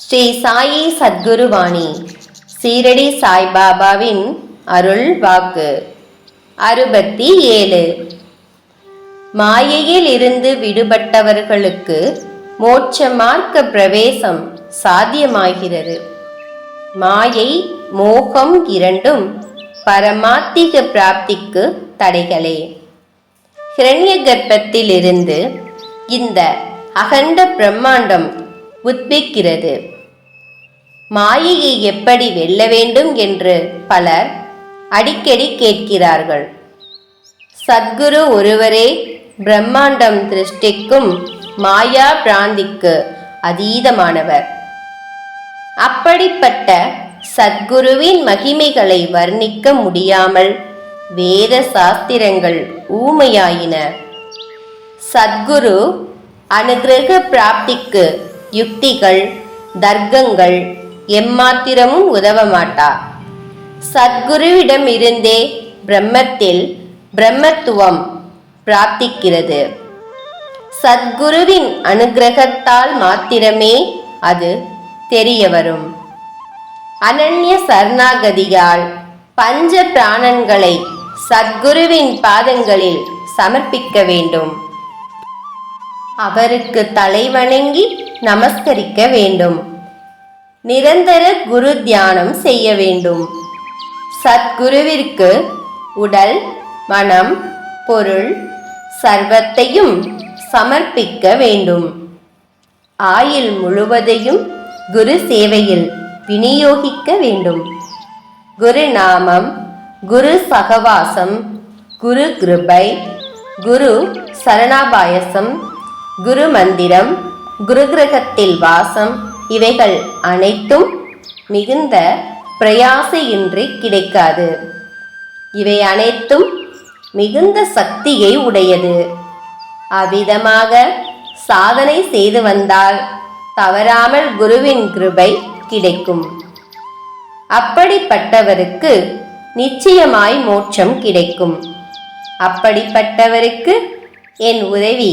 ஸ்ரீ சாயி சத்குருவாணி. சீரடி சாய்பாபாவின் அருள் வாக்கு. அறுபத்தி ஏழு மாயையில் இருந்து விடுபட்டவர்களுக்கு மோட்ச மார்க்க பிரவேசம் சாத்தியமாகிறது. மாயை மோகம் இரண்டும் பரமாத்திக பிராப்திக்கு தடைகளே. ஹிரண்ய கர்ப்பத்திலிருந்து இந்த அகண்ட பிரம்மாண்டம் உத்பிக்கிறது மாயையை எப்படி வெல்ல வேண்டும் என்று பலர் அடிக்கடி கேட்கிறார்கள். சத்குரு ஒருவரே பிரம்மாண்டம் திருஷ்டிக்கும் மாயா பிராந்திக்கு அதீதமானவர். அப்படிப்பட்ட சத்குருவின் மகிமைகளை வர்ணிக்க முடியாமல் வேத சாஸ்திரங்கள் ஊமையாயின. சத்குரு அனுகிரக பிராப்திக்கு யுக்திகள் தர்க்கங்கள் எம்மாத்திரமும் உதவ மாட்டார் சத்குருவிடம் இருந்தே பிரம்மத்தில் பிரம்மத்துவம் பிராப்திக்கிறது. சத்குருவின் அனுகிரகத்தால் மாத்திரமே அது தெரிய வரும் அனன்ய சரணாகதியால் பஞ்ச பிராணங்களை சத்குருவின் பாதங்களில் சமர்ப்பிக்க வேண்டும். அவருக்கு தலை வணங்கி நமஸ்கரிக்க வேண்டும். நிரந்தர குரு தியானம் செய்ய வேண்டும். சத்குருவிற்கு உடல் மனம் பொருள் சர்வத்தையும் சமர்ப்பிக்க வேண்டும். ஆயுள் முழுவதையும் குரு சேவையில் விநியோகிக்க வேண்டும். குரு நாமம் குரு சகவாசம் குரு கிருபை குரு சரணாபாயசம் குரு மந்திரம் குரு கிரகத்தில் வாசம் இவைகள் அனைத்தும் மிகுந்த பிரயாசையின்றி கிடைக்காது. இவை அனைத்தும் மிகுந்த சக்தியை உடையது. அவ்விதமாக சாதனை செய்து வந்தால் தவறாமல் குருவின் கிருபை கிடைக்கும். அப்படிப்பட்டவருக்கு நிச்சயமாய் மோட்சம் கிடைக்கும். அப்படிப்பட்டவருக்கு என் உதவி